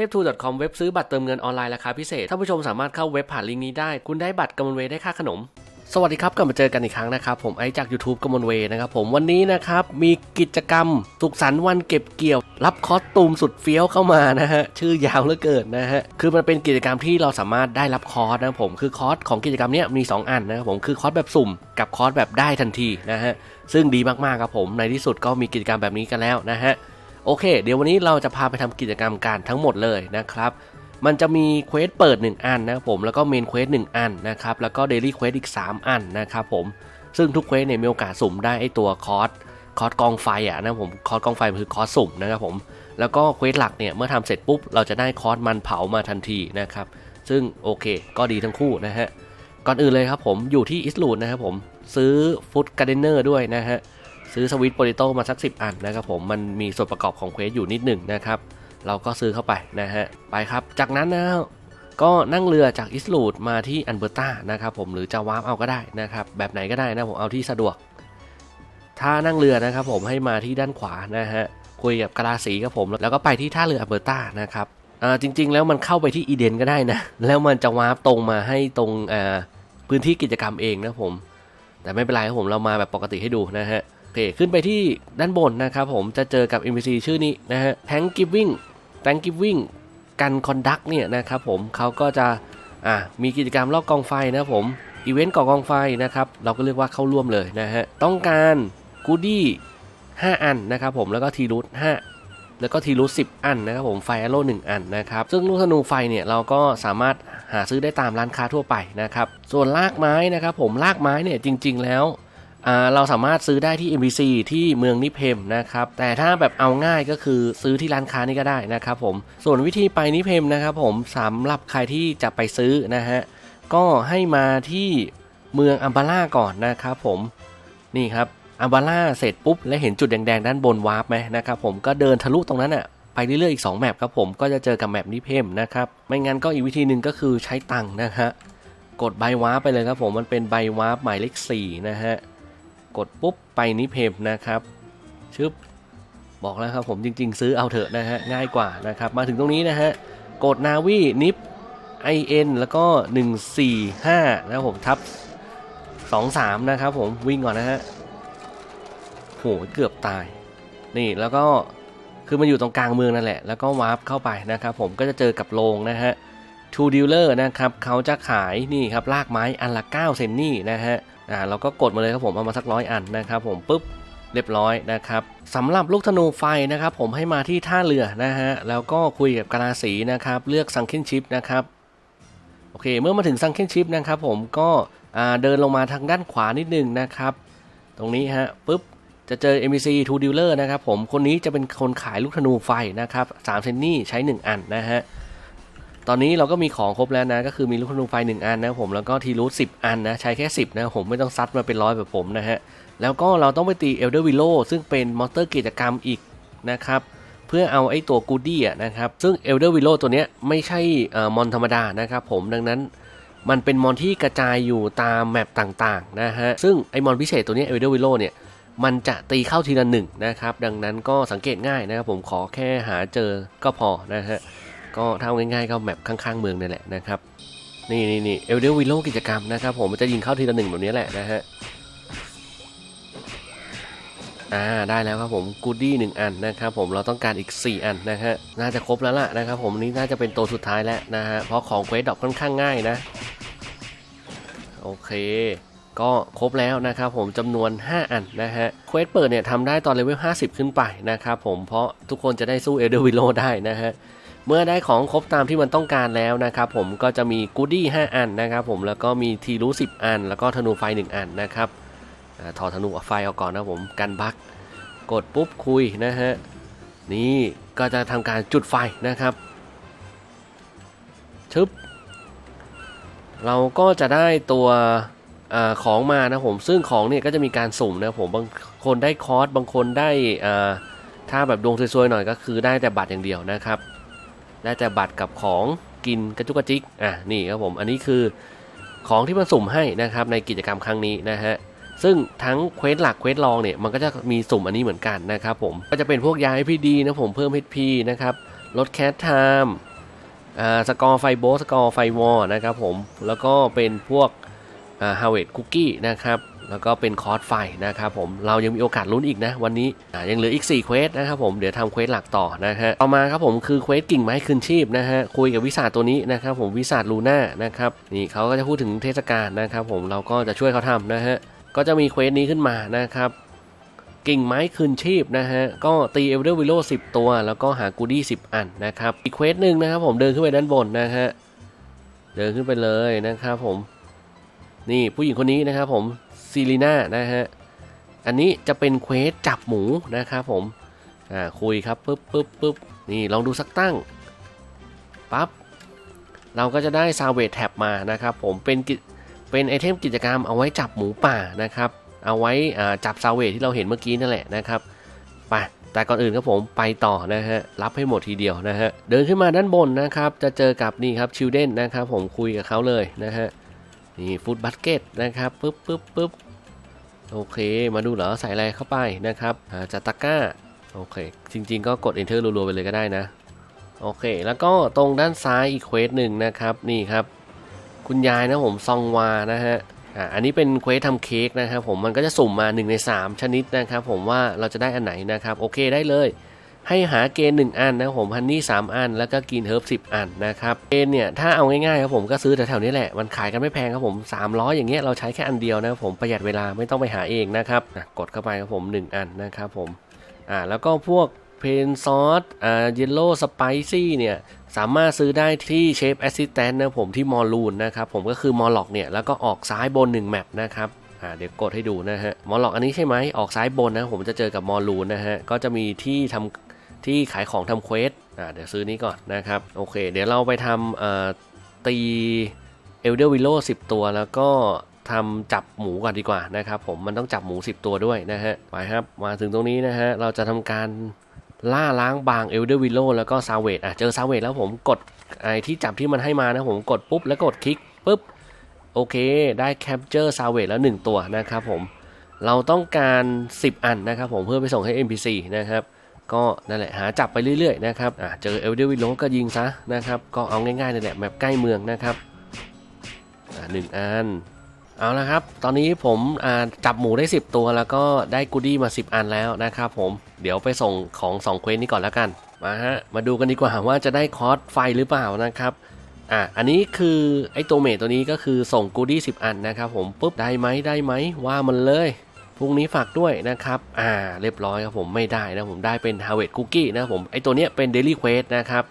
ทพทู .com เว็บซื้อบัตรเติมเงินออนไลน์ราคาพิเศษท่านผู้ชมสามารถเข้าเว็บผ่านลิงก์นี้ได้ คุณได้บัตรกำมลเวได้ค่าขนมสวัสดีครับ กลับมาเจอกันอีกครั้งนะครับ ผมไอจาก YouTube กมลเวนะครับผมวันนี้นะครับ มีกิจกรรมสุขสันต์วันเก็บเกี่ยว รับคอสตูมสุดเฟี้ยวเข้ามานะฮะ ชื่อยาวเหลือเกินนะฮะ คือมันเป็นกิจกรรมที่เราสามารถได้รับคอร์สนะครับผมคือคอร์สของกิจกรรมนี้มี 2 อันนะครับผมคือคอร์สแบบสุ่ม กับคอร์สแบบได้ทันทีนะฮะซึ่งดีมากๆครับผมในที่สุดก็มีกิจกรรมแบบนี้กันแล้วนะฮะ โอเค เดี๋ยววันนี้เราจะพาไปทำกิจกรรมการทั้งหมดเลยนะครับ มันจะมีเควสเปิด 1 อันนะผมแล้วก็เมนเควส1อันนะครับแล้วก็เดลี่เควสอีก 3 อันนะครับผมซึ่งทุกเควสเนี่ยมีโอกาสสุ่มได้ไอตัวคอร์สคอร์สกองไฟอะนะผมคอร์สกองไฟมันคือคอร์สสุ่มนะครับผมแล้วก็เควสหลักเนี่ยเมื่อทำเสร็จปุ๊บเราจะได้คอร์สมันเผามาทันทีนะครับซึ่งโอเค ก็ดีทั้งคู่นะฮะก่อนอื่นเลยครับผมอยู่ที่อิสลูดนะครับผมซื้อฟุตการ์เดนเนอร์ด้วยนะฮะ ซื้อสวิตโปรตโตมาสัก 10 อันนะครับผมมันมีส่วนประกอบของเควสอยู่นิดหนึ่งนะครับ เราก็ซื้อเข้าไปนะฮะ ไปครับ จากนั้นนะก็นั่งเรือจากอิสลูดมาที่อันเบอร์ตานะครับผมหรือจะวาร์ปเอาก็ได้นะครับ แบบไหนก็ได้นะผมเอาที่สะดวก ถ้านั่งเรือนะครับผมให้มาที่ด้านขวานะฮะคุยกับกาลาสีครับผม แล้วก็ไปที่ท่าเรืออันเบอร์ตานะครับอ่าจริง ๆ แล้วมันเข้าไปที่อีเดนก็ได้นะ แล้วมันจะวาร์ปตรงมาให้ตรงอ่าพื้นที่กิจกรรมเองนะผม แต่ไม่เป็นไรครับผมเรามาแบบปกติให้ดูนะฮะ อเคขึ้นไปที่ด้านบนนะครับผมจะเจอกับ NPC ชื่อนี้นะฮะ Tank Giving Tank Giving กันคอนดักเนี่ยนะครับผมเขาก็จะอ่ามีกิจกรรมลอกกองไฟนะผมอีเวนต์ก่อกองไฟนะครับเราก็เรียกว่าเข้าร่วมเลยนะฮะต้องการกูดี้5 อันนะครับผมแล้วก็ทีรูท5แล้วก็ทีรูท10อันนะครับผมไฟแอโร่1อันนะครับซึ่งลูกธนูไฟเนี่ยเราก็สามารถหาซื้อได้ตามร้านค้าทั่วไปนะครับส่วนลากไม้นะครับผมลากไม้เนี่ยจริง ๆ แล้ว เราสามารถซื้อได้ที่ MBC ที่เมืองนิเพมนะครับ แต่ถ้าแบบเอาง่ายก็คือซื้อที่ร้านค้านี่ก็ได้นะครับผม ส่วนวิธีไปนิเพมนะครับผมสำหรับใครที่จะไปซื้อนะฮะ ก็ให้มาที่เมืองอัมบาร่าก่อนนะครับผม นี่ครับอัมบาร่าเสร็จปุ๊บ แล้วเห็นจุดแดงๆ ด้านบนวาร์ปไหมนะครับผม ก็เดินทะลุตรงนั้นอะไปเรื่อยๆอีก 2 แมปครับผม ก็จะเจอกับแมปนิเพมนะครับ ไม่งั้นก็อีกวิธีหนึ่งก็คือใช้ตังค์นะฮะ กดใบวาร์ปไปเลยครับผม มันเป็นใบวาร์ปหมายเลข4นะฮะ กดปุ๊บไปนิเพมนะครับชึบบอกแล้วครับผมจริง ๆ ซื้อเอาเถอะนะฮะง่ายกว่านะครับมาถึงตรงนี้นะฮะกดนาวีนิฟ IN แล้วก็ 145 นะครับผมทับ 23 นะครับผมวิ่งก่อนนะฮะโหเกือบตาย นี่แล้วก็คือมันอยู่ตรงกลางเมืองนั่นแหละ แล้วก็วาร์ปเข้าไปนะครับผมก็จะเจอกับโรงนะฮะทูดิลเลอร์นะครับเขาจะขายนี่ครับลากไม้อันละ 9 เซนนี่นะฮะ อ่าเราก็กดมาเลยครับผมเอามาสักร้อยอันนะครับผมปุ๊บเรียบร้อยนะครับสำหรับลูกธนูไฟนะครับผมให้มาที่ท่าเรือนะฮะแล้วก็คุยกับกาลาสีนะครับเลือกซังเคนชิปนะครับโอเคเมื่อมาถึงซังเคนชิปนะครับผมก็เดินลงมาทางด้านขวานิดนึงนะครับตรงนี้ฮะปุ๊บจะเจอ MBC 2 Dealer นะครับผมคนนี้จะเป็นคนขายลูกธนูไฟนะครับ3เซนนี่ใช้ 1 อันนะฮะ ตอนนี้เราก็มีของครบแล้วนะ ก็คือมีลูกธนูไฟ1อันนะผมแล้วก็ทีรูท10อันนะ ใช้แค่ 10 นะผมไม่ต้องซัดมาเป็นร้อยแบบผมนะฮะ แล้วก็เราต้องไปตีเอลเดอร์วิโลซึ่งเป็นมอนสเตอร์กิจกรรมอีกนะครับเพื่อเอาไอ้ตัวกูดี้นะครับ ซึ่งเอลเดอร์วิโลตัวเนี้ยไม่ใช่มอนธรรมดานะครับผมดังนั้นมันเป็นมอนที่กระจายอยู่ตามแมปต่างๆนะฮะ ซึ่งไอ้มอนพิเศษตัวนี้เอลเดอร์วิโลเนี่ยมันจะตีเข้าทีละหนึ่งนะครับ ดังนั้นก็สังเกตง่ายนะครับผมขอแค่หาเจอก็พอนะฮะ ก็เท่าง่ายๆก็แมปข้างๆเมืองนี่แหละนะครับ นี่นี่นี่เอลเดวิโลกิจกรรมนะครับผมมันจะยิงเข้าทีละหนึ่งแบบนี้แหละนะฮะอ่าได้แล้วครับผมกูดี้หนึ่งอันนะครับผมเราต้องการอีก 4 อันนะฮะน่าจะครบแล้วล่ะนะครับผมนี้น่าจะเป็นตัวสุดท้ายแล้วนะฮะเพราะของเควสดอกค่อนข้างง่ายนะ โอเคก็ครบแล้วนะครับผมจำนวน 5 อันนะฮะเควสเปิดเนี่ยทำได้ตอนเลเวล50 ขึ้นไปนะครับผมเพราะทุกคนจะได้สู้เอเดวิโลได้นะฮะ เมื่อได้ของครบตามที่มันต้องการแล้วนะครับผมก็จะมีกูดี้5 อันนะครับผมแล้วก็มีทีรู้ 10 อัน แล้วก็ธนูไฟ 1 อันนะครับถอดธนูไฟออกก่อนนะผมกันบักกดปุ๊บคุยนะฮะนี่ก็จะทำการจุดไฟนะครับชึบเราก็จะได้ตัวอของมานะผมซึ่งของเนี่ยก็จะมีการสุ่มนะผมบางคนได้คอร์สบางคนได้ถ้าแบบดวงสวยๆหน่อยก็คือได้แต่บัตรอย่างเดียวนะครับ ได้แต่บัตรกับของกินกระจุกกระจิกอะนี่ครับผมอันนี้คือของที่มันสุ่มให้นะครับในกิจกรรมครั้งนี้นะฮะซึ่งทั้งเควสหลักเควสรองเนี่ยมันก็จะมีสุ่มอันนี้เหมือนกันนะครับผมก็จะเป็นพวกยา HP นะผมเพิ่ม HP นะครับลดแคสไทม์อ่าสกอร์ไฟโบสกอร์ไฟวอลนะครับผมแล้วก็เป็นพวกอ่าฮาวเวิร์ดคุกกี้นะครับ แล้วก็เป็นคอร์สไฟนะครับผมเรายังมีโอกาสลุ้นอีกนะ วันนี้ยังเหลืออีก4เควสนะครับผมเดี๋ยวทำเควสหลักต่อนะฮะต่อมาครับผมคือเควสกิ่งไม้คืนชีพนะฮะคุยกับวิสาตัวนี้นะครับผมวิสาลูน่านะครับนี่เขาก็จะพูดถึงเทศกาลนะครับผมเราก็จะช่วยเขาทำนะฮะก็จะมีเควสนี้ขึ้นมานะครับกิ่งไม้คืนชีพนะฮะ ก็ตีเอลเดอร์วิโลสิตัว แล้วก็หากูดี้สิบอันนะครับ อีกเควสหนึ่งนะครับผมเดินขึ้นไปด้านบนนะฮะ เดินขึ้นไปเลยนะครับผม นี่ผู้หญิงคนนี้นะครับผม ซีรีน่านะฮะ อันนี้จะเป็นเควสจับหมูนะครับผม อ่าคุยครับปึ๊บปึ๊บปึ๊บนี่ลองดูสักตั้ง ปั๊บ เราก็จะได้ซาวเวทแท็บมานะครับผม เป็นกิเป็นไอเทมกิจกรรมเอาไว้จับหมูป่านะครับ เอาไว้จับซาวเวทที่เราเห็นเมื่อกี้นั่นแหละนะครับไปแต่ก่อนอื่นครับผมไปต่อนะฮะรับให้หมดทีเดียวนะฮะเดินขึ้นมาด้านบนนะครับ จะเจอกับนี่ครับชิลเด้นนะครับผมคุยกับเขาเลยนะฮะ นี่ฟุตบัสเก็ตนะครับปึ๊บปึ๊บปึ๊บโอเค มาดูเหรอใส่อะไรเข้าไปนะครับจัดตะก้าโอเค จริง ๆ ก็กด enter รัวๆไปเลยก็ได้นะ โอเค แล้วก็ตรงด้านซ้ายอีกเควสหนึ่งนะครับ นี่ครับ คุณยายนะผมซองวานะฮะอ่าอันนี้เป็นเควสทำเค้กนะครับผมมันก็จะสุ่มมา 1 ใน 3 ชนิดนะครับ ผมว่าเราจะได้อันไหนนะครับ โอเคได้เลย ให้หาเกณฑ์1อันนะครับผมฮันนี่3อัน แล้วก็กินเฮิร์บ10อันนะครับเกณฑ์เนี่ยถ้าเอาง่ายๆครับผมก็ซื้อแถวๆนี้แหละ มันขายกันไม่แพงครับผม300อย่างเงี้ยเราใช้แค่อันเดียวนะครับผมประหยัดเวลาไม่ต้องไปหาเองนะครับกดเข้าไปครับผม1อันนะครับผมอ่าแล้วก็พวกเพนซอสอ่าเยลโล่สไปซี่เนี่ยสามารถซื้อได้ที่เชฟแอสซิสแตนต์นะผมที่มอลลูนนะครับผมก็คือมอลล็อกเนี่ยแล้วก็ออกซ้ายบน1แมปนะครับอ่าเดี๋ยวกดให้ดูนะฮะมอลล็อกอันนี้ใช่ไหมออกซ้ายบนนะผมจะเจอกับมอลลูนนะฮะก็จะมีที่ทำ ที่ขายของทำเควสอ่าเดี๋ยวซื้อนี้ก่อนนะครับ โอเค เดี๋ยวเราไปทำเอ่อตีเอลเดอร์วิโล10 ตัวแล้วก็ทำจับหมูก่อนดีกว่านะครับผมมันต้องจับหมู 10 ตัวด้วยนะฮะไปครับมาถึงตรงนี้นะฮะเราจะทำการล่าล้างบางเอลเดอร์วิโลแล้วก็ซาเวตอะเจอซาเวตแล้วผมกดไอ้ที่จับที่มันให้มานะผมกดปุ๊บแล้วกดคลิกปุ๊บโอเค ได้แคปเจอร์ซาเวตแล้ว 1 ตัวนะครับผมเราต้องการ 10 อันนะครับผมเพื่อไปส่งให้ NPC นะครับ ก็นั่นแหละหาจับไปเรื่อยๆนะครับอะเจอเอลเดวิโลก็ยิงซะนะครับก็เอาง่ายๆนี่แหละแมปใกล้เมืองนะครับอะหนึ่งอันเอาละครับ ตอนนี้ผมจับหมูได้ 10 ตัวแล้วก็ได้กูดี้มา 10 อันแล้วนะครับผมเดี๋ยวไปส่งของ 2 เควสนี้ก่อนแล้วกัน มาฮะ มาดูกันดีกว่าว่าจะได้คอสไฟหรือเปล่านะครับ อะ อันนี้คือไอ้ตัวเมทตัวนี้ก็คือส่งกูดี้10 อันนะครับผมปุ๊บได้ไหมได้ไหมว่ามันเลย พรุ่งนี้ฝากด้วยนะครับ อ่า เรียบร้อยครับผมไม่ได้นะผมได้เป็น Harvest Cookie นะผมไอตัวเนี้ยเป็น Daily Quest นะครับ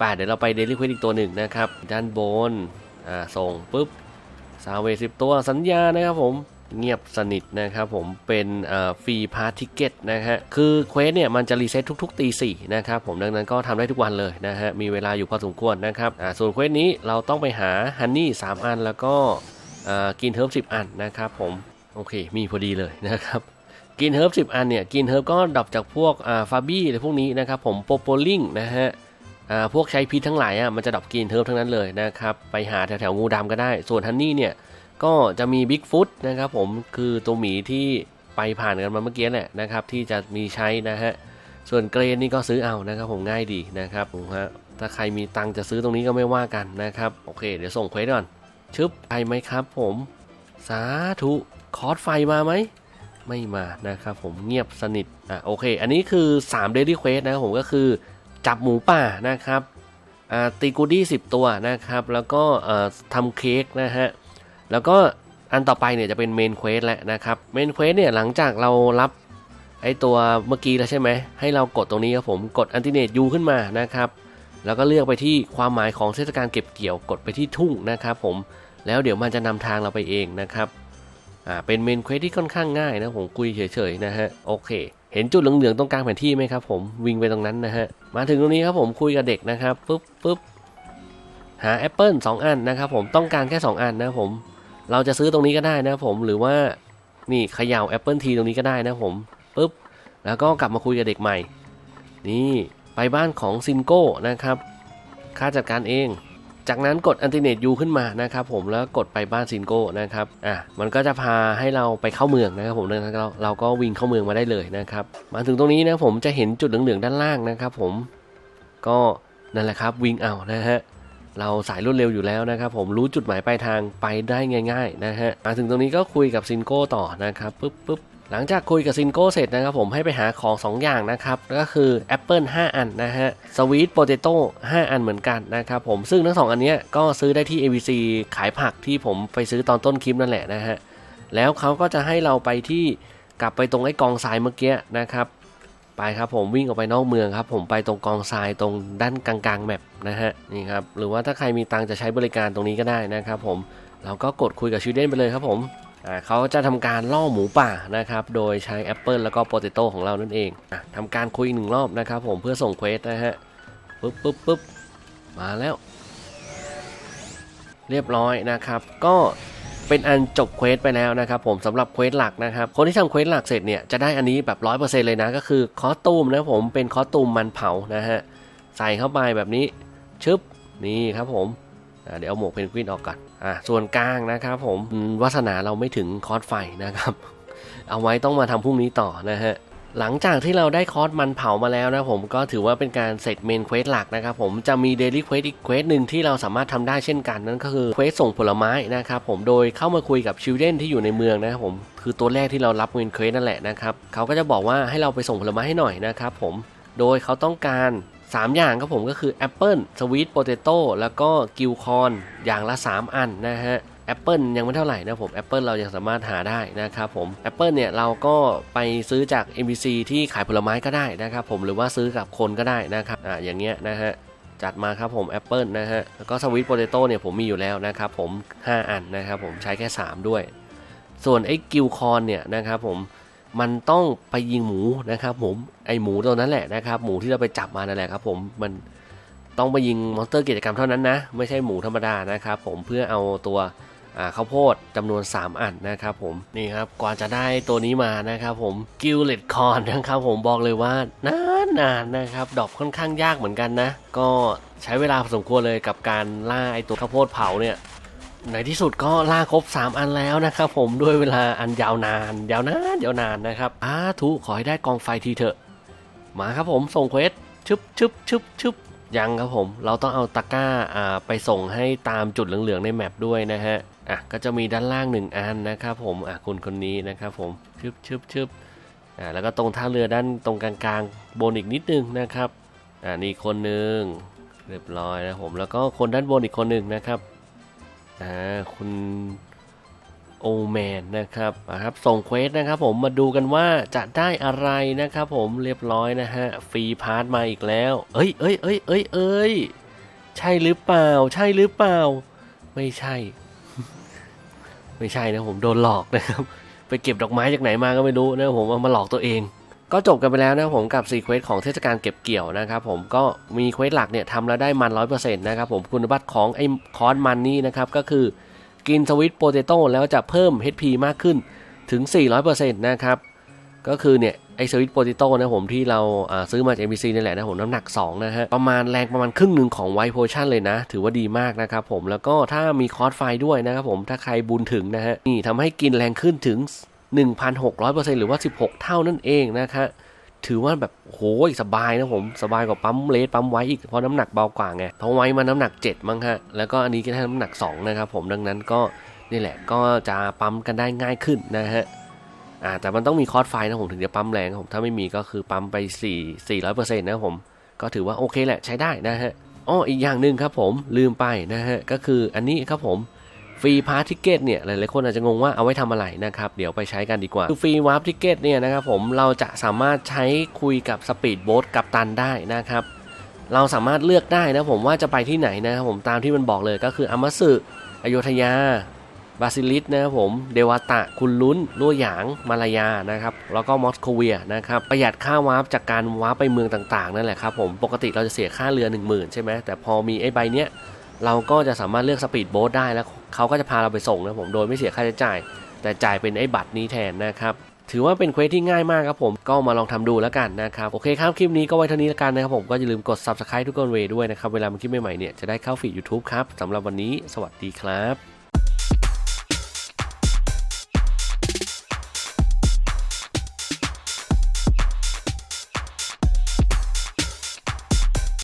ป่าเดี๋ยวเราไป Daily Quest อีกตัวหนึ่งนะครับ ด้านบน อ่า ส่งปุ๊บซาเวสิบตัวสัญญานะครับผมเงียบสนิทนะครับผมเป็นฟรีพาร์ติเกตนะฮะคือเควสเนี่ยมันจะรีเซ็ตทุกๆตีสี่นะครับผมดังนั้นก็ทำได้ทุกวันเลยนะฮะมีเวลาอยู่พอสมควรนะครับอ่าส่วนเควสนี้เราต้องไปหาฮันนี่3อันแล้วก็กินเฮิร์บสิบอันนะครับผม โอเค มีพอดีเลยนะครับกินเฮิร์บสิบอันเนี่ยกินเฮิร์บก็ดับจากพวกฟาบี้อะไรพวกนี้นะครับผมโปโปลิงนะฮะพวกใช้พิษทั้งหลายอะมันจะดับกินเทิร์ฟทั้งนั้นเลยนะครับไปหาแถวๆงูดำก็ได้ ส่วนฮันนี่เนี่ยก็จะมีบิ๊กฟุตนะครับผมคือตัวหมีที่ไปผ่านกันมาเมื่อกี้แหละนะครับที่จะมีใช้นะฮะส่วนเกรนนี่ก็ซื้อเอานะครับผมง่ายดีนะครับผมฮะถ้าใครมีตังจะซื้อตรงนี้ก็ไม่ว่ากันนะครับโอเค เดี๋ยวส่งเควสก่อนชึบไปไหมครับผมสาธุ คอร์สไฟมาไหม ไม่มานะครับผมเงียบสนิทอะโอเค อันนี้คือ3 Daily Quest นะครับผมก็คือจับหมูป่านะครับตีกูดี้สิตัวนะครับ แล้วก็ทำเค้กนะฮะ แล้วก็อันต่อไปเนี่ยจะเป็นเมนเควสแล้วนะครับเมนเควสเนี่ยหลังจากเรารับไอตัวเมื่อกี้แล้วใช่ไหมให้เรากดตรงนี้ครับผมกดอันติเนตยูขึ้นมานะครับ แล้วก็เลือกไปที่ความหมายของเทศกาลเก็บเกี่ยวกดไปที่ทุ่งนะครับผมแล้วเดี๋ยวมันจะนำทางเราไปเองนะครับ อ่าเป็นเมนเควสที่ค่อนข้างง่ายนะผมคุยเฉยๆนะฮะโอเค เห็นจุดเหลืองๆตรงกลางแผนที่ไหมครับผมวิ่งไปตรงนั้นนะฮะมาถึงตรงนี้ครับผมคุยกับเด็กนะครับปุ๊บปุ๊บหาแอปเปิลสองอันนะครับผมต้องการแค่ 2 อันนะผม เราจะซื้อตรงนี้ก็ได้นะผมหรือว่านี่เขย่าแอปเปิลทีตรงนี้ก็ได้นะผมปุ๊บแล้วก็กลับมาคุยกับเด็กใหม่ นี่ไปบ้านของซินโก้นะครับค่าจัดการเอง จากนั้นกดอันติเนตยูขึ้นมานะครับผมแล้วกดไปบ้านซินโก้นะครับอะมันก็จะพาให้เราไปเข้าเมืองนะครับผมดังนั้นเราเราก็วิ่งเข้าเมืองมาได้เลยนะครับมาถึงตรงนี้นะผมจะเห็นจุดเหลืองๆด้านล่างนะครับผมก็นั่นแหละครับวิ่งเอานะฮะเราสายรวดเร็วอยู่แล้วนะครับผมรู้จุดหมายปลายทางไปได้ง่าย ๆ นะฮะมาถึงตรงนี้ก็คุยกับซินโก้ต่อนะครับปุ๊บปุ๊บ หลังจากคุยกับซินโก้เสร็จนะครับผมให้ไปหาของ 2 อย่างนะครับก็คือแอปเปิล5อันนะฮะสวีทโปเตโต้5อันเหมือนกันนะครับผมซึ่งทั้งสองอันเนี้ยก็ซื้อได้ที่ ABC ขายผักที่ผมไปซื้อตอนต้นคลิปนั่นแหละนะฮะแล้วเขาก็จะให้เราไปที่กลับไปตรงไอ้กองทรายเมื่อกี้นะครับไปครับผมวิ่งออกไปนอกเมืองครับ ผมไปตรงกองทรายตรงด้านกลางๆแมปนะฮะนี่ครับหรือว่าถ้าใครมีตังจะใช้บริการตรงนี้ก็ได้นะครับผมเราก็กดคุยกับชิวเดนไปเลยครับผม เขาจะทำการล่อหมูป่านะครับ โดยใช้แอปเปิลแล้วก็โปเตโต้ของเรานั่นเองอะทำการคุยหนึ่งรอบนะครับ ผมเพื่อส่งเควสนะฮะปุ๊บปุ๊บปุ๊บมาแล้ว เรียบร้อยนะครับ ก็เป็นอันจบเควสไปแล้วนะครับ ผมสำหรับเควสหลักนะครับ คนที่ทำเควสหลักเสร็จเนี่ยจะได้อันนี้แบบร้อยเปอร์เซ็นต์เลยนะ ก็คือคอสตูมนะผมเป็นคอสตูมมันเผานะฮะใส่เข้าไปแบบนี้ชึบนี่ครับผม เดี๋ยวเอาหมวกเพนกวินออกก่อนอ่าส่วนกลางนะครับผมวาสนาเราไม่ถึงคอสไฟนะครับ เอาไว้ต้องมาทำพรุ่งนี้ต่อนะฮะหลังจากที่เราได้คอร์สมันเผามาแล้วนะผมก็ถือว่าเป็นการเสร็จเมนเควสหลักนะครับผมจะมีเดลี่เควสอีกเควสหนึ่งที่เราสามารถทำได้เช่นกันนั่นก็คือเควสส่งผลไม้นะครับผมโดยเข้ามาคุยกับชิลเดนที่อยู่ในเมืองนะครับผมคือตัวแรกที่เรารับเมนเควสนั่นแหละนะครับเขาก็จะบอกว่าให้เราไปส่งผลไม้ให้หน่อยนะครับผมโดยเขาต้องการ 3 อย่างครับผมก็คือแอปเปิลสวีทโปเตโต้แล้วก็กิลคอนอย่างละ 3 อันนะฮะแอปเปิลยังไม่เท่าไหร่นะผมแอปเปิลเรายังสามารถหาได้นะครับผมแอปเปิลเนี่ยเราก็ไปซื้อจาก MBC ที่ขายผลไม้ก็ได้นะครับผมหรือว่าซื้อกับคนก็ได้นะครับอ่าอย่างเงี้ยนะฮะจัดมาครับผมแอปเปิลนะฮะแล้วก็สวิตโปเตโต้เนี่ยผมมีอยู่แล้วนะครับผม 5 อันนะครับผมใช้แค่ 3 ด้วย ส่วนไอ้กิลคอนเนี่ยนะครับผม มันต้องไปยิงหมูนะครับผมไอหมูตัวนั้นแหละนะครับ หมูที่เราไปจับมานั่นแหละครับผมมันต้องไปยิงมอนสเตอร์กิจกรรมเท่านั้นนะ ไม่ใช่หมูธรรมดานะครับผมเพื่อเอาตัวข้าวโพดจำนวน 3 อันนะครับผมนี่ครับกว่าจะได้ตัวนี้มานะครับผมกิลเลตคอนนะครับผมบอกเลยว่านานนานนะครับดอกค่อนข้างยากเหมือนกันนะ ก็ใช้เวลาพอสมควรเลยกับการล่าไอตัวข้าวโพดเผาเนี่ย ในที่สุดก็ล่าครบ 3 อันแล้วนะครับผมด้วยเวลาอันยาวนาน ยาวนานยาวนานนะครับอาทุขอให้ได้กองไฟทีเถอะ มาครับผมส่งเควสชึบชึบชึบชึบยังครับผม เราต้องเอาตะกร้าอ่าไปส่งให้ตามจุดเหลืองๆในแมปด้วยนะฮะอะก็จะมีด้านล่างหนึ่งอันนะครับผมอะคุณคนนี้นะครับผมชึบชึบชึบอ่าแล้วก็ตรงท่าเรือด้านตรงกลางๆบนอีกนิดนึงนะครับอ่านี่คนหนึ่งเรียบร้อยนะผมแล้วก็คนด้านบนอีกคนหนึ่งนะครับ อ่าคุณโอแมนนะครับอะครับส่งเควสนะครับผมมาดูกันว่าจะได้อะไรนะครับผมเรียบร้อยนะฮะฟรีพาร์ทมาอีกแล้ว เอ้ยเอ้ยเอ้ยเอ้ยเอ้ยใช่หรือเปล่า ใช่หรือเปล่า ไม่ใช่ ไม่ใช่นะผมโดนหลอกนะครับ ไปเก็บดอกไม้จากไหนมาก็ไม่รู้นะผมเอามาหลอกตัวเอง ก็จบกันไปแล้วนะผมกับ4เควสของเทศกาลเก็บเกี่ยวนะครับผมก็มีเควสหลักเนี่ยทำแล้วได้มัน100%นต์นะครับผมคุณบัตรของไอ้คอร์สมันนี่นะครับก็คือกินสวิตโปเตโต้แล้วจะเพิ่ม HP มากขึ้นถึง 400%นะครับก็คือเนี่ยไอสวิตโปเตโต้นะผมที่เราอ่าซื้อมาจาก MBC นี่แหละนะผมน้ำหนัก 2 นะฮะ ประมาณแรงประมาณครึ่งหนึ่งของไวโพชั่นเลยนะ ถือว่าดีมากนะครับผมแล้วก็ถ้ามีคอร์สไฟด้วยนะครับผมถ้าใครบุญถึงนะฮะนี่ทำให้กินแรงขึ้นถึง 1,600%หรือว่า 16 เท่านั่นเองนะครับถือว่าแบบโหสบายนะผมสบายกว่าปั๊มเลสปั๊มไว้อีกเพราะน้ำหนักเบากว่าไงเพราะไว้มันน้ำหนัก 7 มั้งฮะ แล้วก็อันนี้ก็ได้น้ำหนัก 2 นะครับผมดังนั้นก็นี่แหละก็จะปั๊มกันได้ง่ายขึ้นนะฮะอ่าแต่มันต้องมีคอร์สไฟนะผมถึงจะปั๊มแรงผมถ้าไม่มีก็คือปั๊มไป 4 400%นะครับผมก็ถือว่าโอเคแหละใช้ได้นะฮะอ้ออีกอย่างหนึ่งครับผมลืมไปนะฮะก็คืออันนี้ครับผม ฟรีพาร์ทิเกตเนี่ยหลายๆคนอาจจะงงว่าเอาไว้ทำอะไรนะครับ เดี๋ยวไปใช้กันดีกว่าคือฟรีวาร์ปทิเกตเนี่ยนะครับผมเราจะสามารถใช้คุยกับสปีดโบ๊ทกับตันได้นะครับเราสามารถเลือกได้นะผมว่าจะไปที่ไหนนะครับผมตามที่มันบอกเลยก็คืออามาสึอโยธยาบาซิลิสนะครับผมเดวตะคุณลุ้นลั่วหยางมาลายานะครับแล้วก็มอสโคเวียนะครับประหยัดค่าวาร์ปจากการวาร์ปไปเมืองต่างๆนั่นแหละครับผมปกติเราจะเสียค่าเรือ 1 0,000 ใช่ไหมแต่พอมีไอ้ใบเนี้ยเราก็จะสามารถเลือกสปีดโบ๊ทได้แล้ว เขาก็จะพาเราไปส่งนะผมโดยไม่เสียค่าใช้จ่าย แต่จ่ายเป็นไอ้บัตรนี้แทนนะครับถือว่าเป็นเควสที่ง่ายมากครับผมก็มาลองทำดูแล้วกันนะครับ โอเคครับ คลิปนี้ก็ไว้เท่านี้แล้วกันนะครับผมก็อย่าลืมกด subscribe ทุกคนเวด้วยนะครับ เวลามันคลิปใหม่ๆเนี่ยจะได้เข้าฟีด YouTube ครับสำหรับวันนี้ สวัสดีครับ